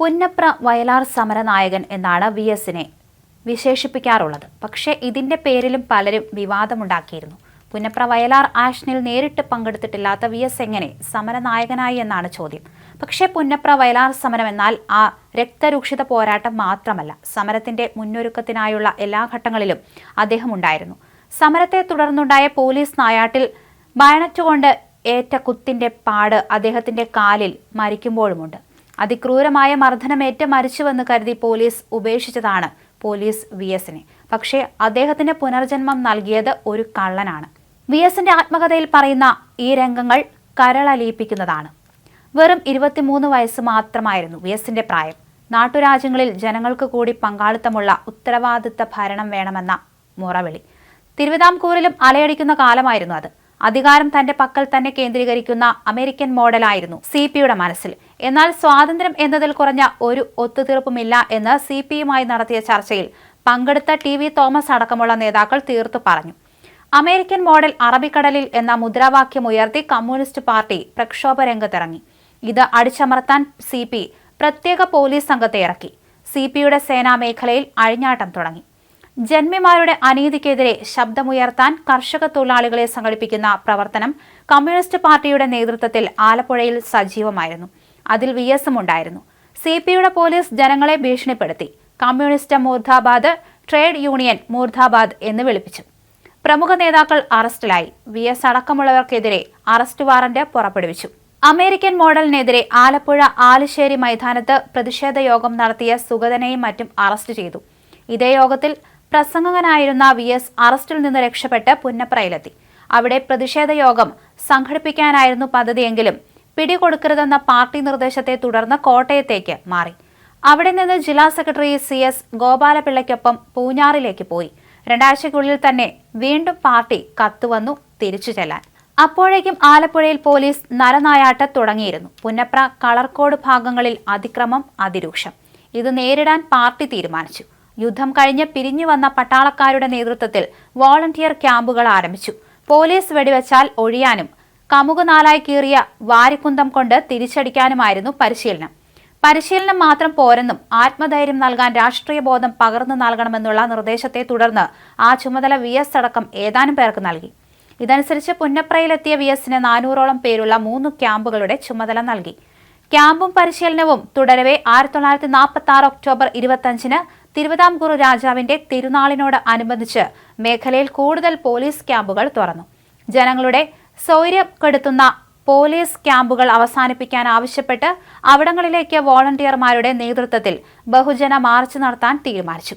പുന്നപ്ര വയലാർ സമരനായകൻ എന്നാണ് വി എസിനെ വിശേഷിപ്പിക്കാറുള്ളത്. പക്ഷേ ഇതിന്റെ പേരിലും പലരും വിവാദമുണ്ടാക്കിയിരുന്നു. പുന്നപ്ര വയലാർ ആഷനിൽ നേരിട്ട് പങ്കെടുത്തിട്ടില്ലാത്ത വി എസ് എങ്ങനെ സമരനായകനായി എന്നാണ് ചോദ്യം. പക്ഷേ പുന്നപ്ര വയലാർ സമരം എന്നാൽ ആ രക്തരൂക്ഷിത പോരാട്ടം മാത്രമല്ല സമരത്തിന്റെ മുന്നൊരുക്കത്തിനായുള്ള എല്ലാ ഘട്ടങ്ങളിലും അദ്ദേഹം ഉണ്ടായിരുന്നു സമരത്തെ തുടർന്നുണ്ടായ പോലീസ് നായാട്ടിൽ ബയണറ്റ് കൊണ്ട് ഏറ്റ കുത്തിന്റെ പാട് അദ്ദേഹത്തിന്റെ കാലിൽ മരിക്കുമ്പോഴുമുണ്ട്. അതിക്രൂരമായ മർദ്ദനമേറ്റ് മരിച്ചുവെന്ന് കരുതി പോലീസ് ഉപേക്ഷിച്ചതാണ് പോലീസ് വി എസിനെ പക്ഷേ അദ്ദേഹത്തിന് പുനർജന്മം നൽകിയത് ഒരു കള്ളനാണ്. വി എസിന്റെ ആത്മകഥയിൽ പറയുന്ന ഈ രംഗങ്ങൾ കരളലിയിപ്പിക്കുന്നതാണ്. വെറും ഇരുപത്തിമൂന്ന് വയസ്സ് മാത്രമായിരുന്നു വി എസിന്റെ പ്രായം. നാട്ടുരാജ്യങ്ങളിൽ ജനങ്ങൾക്ക് കൂടി പങ്കാളിത്തമുള്ള ഉത്തരവാദിത്ത ഭരണം വേണമെന്ന മുറവിളി. തിരുവിതാംകൂറിലും അലയടിക്കുന്ന കാലമായിരുന്നു അത്. അധികാരം തന്റെ പക്കൽ തന്നെ കേന്ദ്രീകരിക്കുന്ന അമേരിക്കൻ മോഡലായിരുന്നു സി പിയുടെ മനസ്സിൽ. എന്നാൽ സ്വാതന്ത്ര്യം എന്നതിൽ കുറഞ്ഞ ഒരു ഒത്തുതീർപ്പുമില്ല എന്ന് സി പിയുമായി നടത്തിയ ചർച്ചയിൽ പങ്കെടുത്ത ടി വി തോമസ് അടക്കമുള്ള നേതാക്കൾ തീർത്തു പറഞ്ഞു. അമേരിക്കൻ മോഡൽ അറബിക്കടലിൽ എന്ന മുദ്രാവാക്യം ഉയർത്തി കമ്മ്യൂണിസ്റ്റ് പാർട്ടി പ്രക്ഷോഭ രംഗത്തിറങ്ങി. ഇത് അടിച്ചമർത്താൻ സി പ്രത്യേക പോലീസ് സംഘത്തെ ഇറക്കി. സി പിയുടെ സേനാ മേഖലയിൽ അഴിഞ്ഞാട്ടം തുടങ്ങി. ജന്മിമാരുടെ അനീതിക്കെതിരെ ശബ്ദമുയർത്താൻ കർഷക തൊഴിലാളികളെ സംഘടിപ്പിക്കുന്ന പ്രവർത്തനം കമ്മ്യൂണിസ്റ്റ് പാർട്ടിയുടെ നേതൃത്വത്തിൽ ആലപ്പുഴയിൽ സജീവമായിരുന്നു. അതിൽ വി എസും ഉണ്ടായിരുന്നു. സി പിയുടെ പോലീസ് ജനങ്ങളെ ഭീഷണിപ്പെടുത്തി. കമ്മ്യൂണിസ്റ്റ് മൂർധാബാദ് ട്രേഡ് യൂണിയൻ മൂർധാബാദ് എന്ന് വിളിപ്പിച്ചു. പ്രമുഖ നേതാക്കൾ അറസ്റ്റിലായി. വി എസ് അടക്കമുള്ളവർക്കെതിരെ അറസ്റ്റ് വാറന്റ് പുറപ്പെടുവിച്ചു. അമേരിക്കൻ മോഡലിനെതിരെ ആലപ്പുഴ ആലുശ്ശേരി മൈതാനത്ത് പ്രതിഷേധ യോഗം നടത്തിയ സുഗതനെയും മറ്റും അറസ്റ്റ് ചെയ്തു. ഇതേ യോഗത്തിൽ പ്രസംഗകനായിരുന്ന വി എസ് അറസ്റ്റിൽ നിന്ന് രക്ഷപ്പെട്ട് പുന്നപ്രയിലെത്തി. അവിടെ പ്രതിഷേധ യോഗം സംഘടിപ്പിക്കാനായിരുന്നു പദ്ധതിയെങ്കിലും പിടികൊടുക്കരുതെന്ന പാർട്ടി നിർദ്ദേശത്തെ തുടർന്ന് കോട്ടയത്തേക്ക് മാറി. അവിടെ നിന്ന് ജില്ലാ സെക്രട്ടറി സി എസ് ഗോപാലപിള്ളയ്ക്കൊപ്പം പൂഞ്ഞാറിലേക്ക് പോയി. രണ്ടാഴ്ചയ്ക്കുള്ളിൽ തന്നെ വീണ്ടും പാർട്ടി കത്തുവന്നു തിരിച്ചു ചെല്ലാൻ. അപ്പോഴേക്കും ആലപ്പുഴയിൽ പോലീസ് നരനായാട്ട് തുടങ്ങിയിരുന്നു. പുന്നപ്ര കളർക്കോട് ഭാഗങ്ങളിൽ അതിക്രമം അതിരൂക്ഷം. ഇത് നേരിടാൻ പാർട്ടി തീരുമാനിച്ചു. യുദ്ധം കഴിഞ്ഞ് പിരിഞ്ഞു വന്ന പട്ടാളക്കാരുടെ നേതൃത്വത്തിൽ വോളണ്ടിയർ ക്യാമ്പുകൾ ആരംഭിച്ചു. പോലീസ് വെടിവെച്ചാൽ ഒഴിയാനും. കമുകുനാലായി കീറിയ വാരിക്കുന്തം കൊണ്ട് തിരിച്ചടിക്കാനുമായിരുന്നു പരിശീലനം. പരിശീലനം മാത്രം പോരെന്നും ആത്മധൈര്യം നൽകാൻ രാഷ്ട്രീയ ബോധം പകർന്നു നൽകണമെന്നുള്ള നിർദ്ദേശത്തെ തുടർന്ന് ആ ചുമതല വി എസ് അടക്കം ഏതാനും പേർക്ക് നൽകി. ഇതനുസരിച്ച് പുന്നപ്രയിലെത്തിയ വി എസിന് നാനൂറോളം പേരുള്ള മൂന്ന് ക്യാമ്പുകളുടെ ചുമതല നൽകി. ക്യാമ്പും പരിശീലനവും തുടരവേ ആയിരത്തി തൊള്ളായിരത്തി നാൽപ്പത്തി ആറ് ഒക്ടോബർ ഇരുപത്തഞ്ചിന് തിരുവിതാംകൂർ രാജാവിന്റെ തിരുനാളിനോട് അനുബന്ധിച്ച് മേഖലയിൽ കൂടുതൽ പോലീസ് ക്യാമ്പുകൾ തുറന്നു. ജനങ്ങളുടെ സൗകര്യം കെടുത്തുന്ന പോലീസ് ക്യാമ്പുകൾ അവസാനിപ്പിക്കാൻ ആവശ്യപ്പെട്ട് അവിടങ്ങളിലേക്ക് വോളണ്ടിയർമാരുടെ നേതൃത്വത്തിൽ ബഹുജന മാർച്ച് നടത്താൻ തീരുമാനിച്ചു.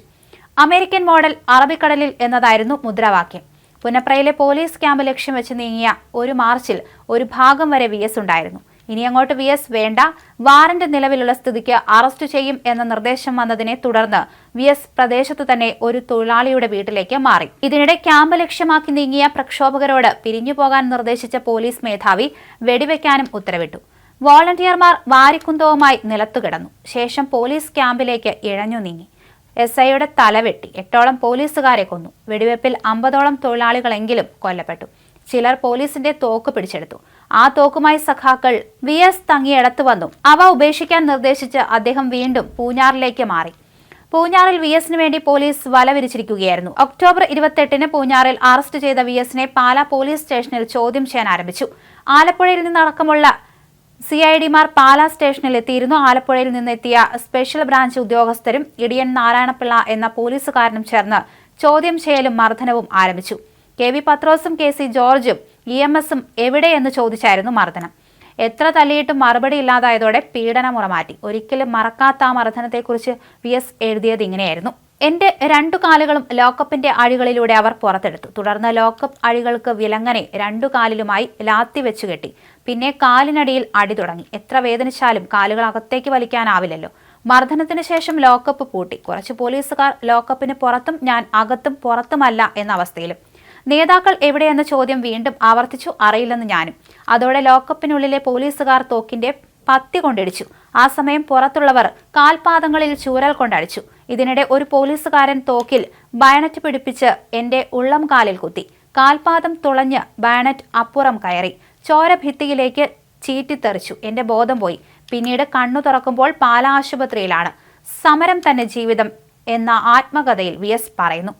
അമേരിക്കൻ മോഡൽ അറബിക്കടലിൽ എന്നതായിരുന്നു മുദ്രാവാക്യം. പുനപ്രയിലെ പോലീസ് ക്യാമ്പ് ലക്ഷ്യം വെച്ച് നീങ്ങിയ ഒരു മാർച്ചിൽ ഒരു ഭാഗം വരെ വി എസ് ഉണ്ടായിരുന്നു. ഇനി അങ്ങോട്ട് വി എസ് വേണ്ട. വാറന്റ് നിലവിലുള്ള സ്ഥിതിക്ക് അറസ്റ്റ് ചെയ്യും എന്ന നിർദ്ദേശം വന്നതിനെ തുടർന്ന് വി എസ് പ്രദേശത്ത് തന്നെ ഒരു തൊഴിലാളിയുടെ വീട്ടിലേക്ക് മാറി. ഇതിനിടെ ക്യാമ്പ് ലക്ഷ്യമാക്കി നീങ്ങിയ പ്രക്ഷോഭകരോട് പിരിഞ്ഞു പോകാൻ നിർദ്ദേശിച്ച പോലീസ് മേധാവി വെടിവെക്കാനും ഉത്തരവിട്ടു. വോളണ്ടിയർമാർ വാരിക്കുന്തവുമായി നിലത്തു കിടന്നു. ശേഷം പോലീസ് ക്യാമ്പിലേക്ക് ഇഴഞ്ഞു നീങ്ങി. എസ് ഐയുടെ തലവെട്ടി. എട്ടോളം പോലീസുകാരെ കൊന്നു. വെടിവെപ്പിൽ അമ്പതോളം തൊഴിലാളികളെങ്കിലും കൊല്ലപ്പെട്ടു. ചിലർ പോലീസിന്റെ തോക്ക് പിടിച്ചെടുത്തു. ആ തോക്കുമായി സഖാക്കൾ വി എസ് തങ്ങിയടത്തു വന്നു. അവ ഉപേക്ഷിക്കാൻ നിർദ്ദേശിച്ച് അദ്ദേഹം വീണ്ടും പൂഞ്ഞാറിലേക്ക് മാറി. പൂഞ്ഞാറിൽ വി എസിന് വേണ്ടി പോലീസ് വല വിരിച്ചിരിക്കുകയായിരുന്നു ഒക്ടോബർ ഇരുപത്തെട്ടിന് പൂഞ്ഞാറിൽ അറസ്റ്റ് ചെയ്ത വി എസിനെ പാലാ പോലീസ് സ്റ്റേഷനിൽ ചോദ്യം ചെയ്യാൻ ആരംഭിച്ചു. ആലപ്പുഴയിൽ നിന്നടക്കമുള്ള സി ഐ ഡിമാർ പാലാ സ്റ്റേഷനിൽ എത്തിയിരുന്നു. ആലപ്പുഴയിൽ നിന്നെത്തിയ സ്പെഷ്യൽ ബ്രാഞ്ച് ഉദ്യോഗസ്ഥരും ഇടിയൻ നാരായണപിള്ള എന്ന പോലീസുകാരനും ചേർന്ന് ചോദ്യം ചെയ്യലും മർദ്ദനവും ആരംഭിച്ചു. കെ വി പത്രോസും കെ സി ജോർജും ഇ എം എസും എവിടെയെന്ന് ചോദിച്ചായിരുന്നു മർദ്ദനം. എത്ര തല്ലിയിട്ടും മറുപടി ഇല്ലാതായതോടെ പീഡനമുറ മാറ്റി ഒരിക്കലും മറക്കാത്ത ആ മർദ്ദനത്തെക്കുറിച്ച് വി എസ് എഴുതിയത് ഇങ്ങനെയായിരുന്നു. എന്റെ രണ്ടു കാലുകളും ലോക്കപ്പിന്റെ അഴികളിലൂടെ അവർ പുറത്തെടുത്തു. തുടർന്ന് ലോക്കപ്പ് അഴികൾക്ക് വിലങ്ങനെ രണ്ടു കാലിലുമായി ലാത്തി വെച്ചു കെട്ടി. പിന്നെ കാലിനടിയിൽ അടി തുടങ്ങി. എത്ര വേദനിച്ചാലും കാലുകൾ അകത്തേക്ക് വലിക്കാനാവില്ലല്ലോ. മർദ്ദനത്തിന് ശേഷം ലോക്കപ്പ് പൂട്ടി. കുറച്ച് പോലീസുകാർ ലോക്കപ്പിന് പുറത്തും ഞാൻ അകത്തും പുറത്തുമല്ല എന്ന അവസ്ഥയിലും. നേതാക്കൾ എവിടെയെന്ന ചോദ്യം വീണ്ടും ആവർത്തിച്ചു അറിയില്ലെന്ന് ഞാനും. അതോടെ ലോക്കപ്പിനുള്ളിലെ പോലീസുകാർ തോക്കിന്റെ പത്തി കൊണ്ടിടിച്ചു. ആ സമയം പുറത്തുള്ളവർ കാൽപാദങ്ങളിൽ ചൂരൽ കൊണ്ടടിച്ചു. ഇതിനിടെ ഒരു പോലീസുകാരൻ തോക്കിൽ ബയണറ്റ് പിടിപ്പിച്ച് എന്റെ ഉള്ളം കാലിൽ കുത്തി. കാൽപാദം തുളഞ്ഞ് ബയണറ്റ് അപ്പുറം കയറി. ചോര ഭിത്തിയിലേക്ക് ചീറ്റിത്തെറിച്ചു. എന്റെ ബോധം പോയി. പിന്നീട് കണ്ണു തുറക്കുമ്പോൾ പാലാ ആശുപത്രിയിലാണ് സമരം തന്നെ ജീവിതം എന്ന ആത്മകഥയിൽ വി എസ് പറയുന്നു.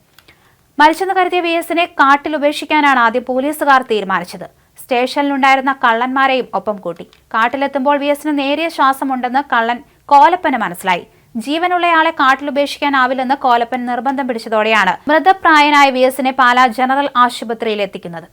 മരിച്ചെന്ന് കരുതിയ വി എസിനെ കാട്ടിൽ ഉപേക്ഷിക്കാനാണ് ആദ്യം പോലീസുകാർ തീരുമാനിച്ചത്. സ്റ്റേഷനിലുണ്ടായിരുന്ന കള്ളന്മാരെയും ഒപ്പം കൂട്ടി. കാട്ടിലെത്തുമ്പോൾ വി എസിന് നേരിയ ശ്വാസമുണ്ടെന്ന് കള്ളൻ കോലപ്പന് മനസ്സിലായി. ജീവനുള്ളയാളെ കാട്ടിൽ ഉപേക്ഷിക്കാനാവില്ലെന്ന് കോലപ്പൻ നിർബന്ധം പിടിച്ചതോടെയാണ് മൃതപ്രായനായ വി എസിനെ പാലാ ജനറൽ ആശുപത്രിയിൽ എത്തിക്കുന്നത്.